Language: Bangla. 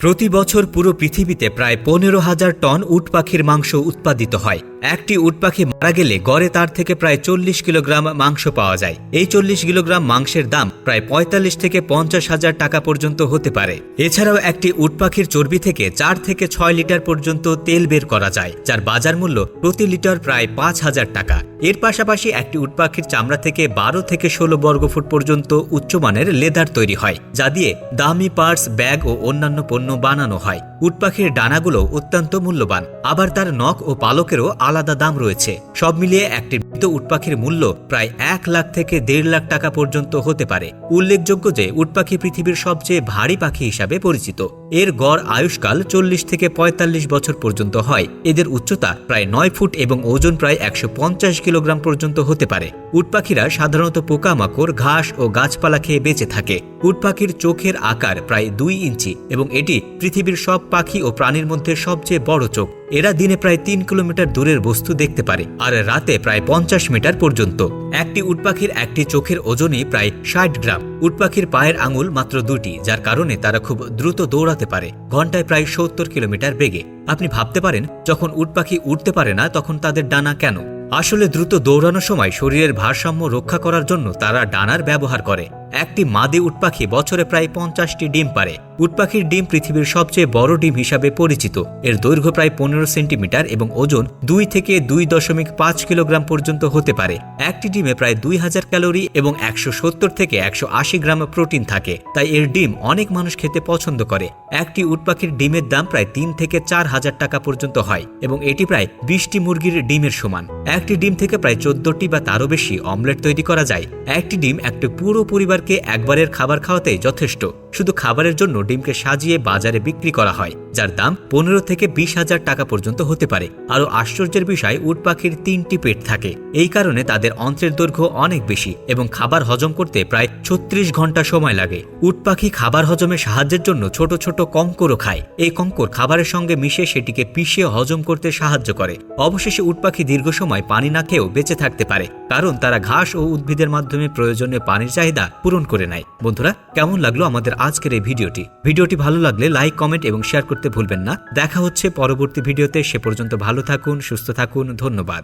প্রতি বছর পুরো পৃথিবীতে প্রায় পনেরো হাজার টন উট পাখির মাংস উৎপাদিত হয়। একটি উট পাখি মারা গেলে গড়ে তার থেকে প্রায় চল্লিশ কিলোগ্রাম মাংস পাওয়া যায়। এই চল্লিশ কিলোগ্রাম মাংসের দাম প্রায় পঁয়তাল্লিশ থেকে পঞ্চাশ হাজার টাকা পর্যন্ত হতে পারে। এছাড়াও একটি উট পাখির চর্বি থেকে চার থেকে ছয় লিটার পর্যন্ত তেল বের করা যায়, যার বাজার মূল্য প্রতি লিটার প্রায় পাঁচ হাজার টাকা। এর পাশাপাশি একটি উট পাখির চামড়া থেকে বারো থেকে ষোলো বর্গফুট পর্যন্ত উচ্চমানের লেদার তৈরি হয়, যা দিয়ে দামি পার্স, ব্যাগ ও অন্যান্য পণ্য বানানো হয়। উটপাখির ডানাগুলো অত্যন্ত মূল্যবান। আবার তার নখ ও পালকেরও আলাদা দাম রয়েছে। সব মিলিয়ে একটি মৃত উট পাখির মূল্য প্রায় এক লাখ থেকে দেড় লাখ টাকা পর্যন্ত হতে পারে। উল্লেখযোগ্য যে উটপাখি পৃথিবীর সবচেয়ে ভারী পাখি হিসাবে পরিচিত। এর গড় আয়ুষ্কাল চল্লিশ থেকে পঁয়তাল্লিশ বছর পর্যন্ত হয়। এদের উচ্চতা প্রায় নয় ফুট এবং ওজন প্রায় একশো পঞ্চাশ কিলোগ্রাম পর্যন্ত হতে পারে। উটপাখিরা সাধারণত পোকামাকড়, ঘাস ও গাছপালা খেয়ে বেঁচে থাকে। উটপাখির চোখের আকার প্রায় দুই ইঞ্চি এবং এটি পৃথিবীর সব পাখি ও প্রাণীর মধ্যে সবচেয়ে বড় চোখ। এরা দিনে প্রায় তিন কিলোমিটার দূরের বস্তু দেখতে পারে, আর রাতে প্রায় পঞ্চাশ মিটার পর্যন্ত। একটি উটপাখির একটি চোখের ওজনই প্রায় ষাট গ্রাম। উটপাখির পায়ের আঙুল মাত্র দুটি, যার কারণে তারা খুব দ্রুত দৌড়াতে পারে, ঘন্টায় প্রায় সত্তর কিলোমিটার বেগে। আপনি ভাবতে পারেন, যখন উটপাখি উঠতে পারে না, তখন তাদের ডানা কেন? আসলে দ্রুত দৌড়ানোর সময় শরীরের ভারসাম্য রক্ষা করার জন্য তারা ডানার ব্যবহার করে। একটি মাদি উটপাখি বছরে প্রায় পঞ্চাশটি ডিম পারে উটপাখির ডিম পৃথিবীর সবচেয়ে বড় ডিম হিসাবে পরিচিত। এর দৈর্ঘ্য প্রায় পনেরো সেন্টিমিটার এবং ওজন দুই থেকে দুই দশমিক পাঁচ কিলোগ্রাম পর্যন্ত হতে পারে। একটি ডিমে প্রায় দুই হাজার ক্যালোরি এবং একশো সত্তর থেকে একশো আশি গ্রাম প্রোটিন থাকে, তাই এর ডিম অনেক মানুষ খেতে পছন্দ করে। একটি উটপাখির ডিমের দাম প্রায় তিন থেকে চার হাজার টাকা পর্যন্ত হয় এবং এটি প্রায় বিশটি মুরগির ডিমের সমান। একটি ডিম থেকে প্রায় চোদ্দটি বা তারও বেশি অমলেট তৈরি করা যায়। একটি ডিম একটি পুরো পরিবারকে একবারের খাবার খাওয়াতে যথেষ্ট। শুধু খাবারের জন্য ডিমকে সাজিয়ে বাজারে বিক্রি করা হয়, যার দাম পনেরো থেকে বিশ হাজার টাকা পর্যন্ত হতে পারে। আরও আশ্চর্যের বিষয়, উট পাখির তিনটি পেট থাকে। এই কারণে তাদের অন্ত্রের দৈর্ঘ্য অনেক বেশি এবং খাবার হজম করতে প্রায় ছত্রিশ ঘণ্টা সময় লাগে। উট পাখি খাবার হজমে সাহায্যের জন্য ছোট ছোট কঙ্করও খায়। এই কঙ্কর খাবারের সঙ্গে মিশে সেটিকে পিষিয়ে হজম করতে সাহায্য করে। অবশেষে উট পাখি দীর্ঘ সময় পানি না খেয়েও বেঁচে থাকতে পারে, কারণ তারা ঘাস ও উদ্ভিদের মাধ্যমে প্রয়োজনীয় পানির চাহিদা পূরণ করে নেয়। বন্ধুরা, কেমন লাগল আমাদের আজকের এই ভিডিওটি। ভিডিওটি ভালো লাগলে লাইক, কমেন্ট এবং শেয়ার করতে ভুলবেন না। দেখা হচ্ছে পরবর্তী ভিডিওতে। সে পর্যন্ত ভালো থাকুন, সুস্থ থাকুন। ধন্যবাদ।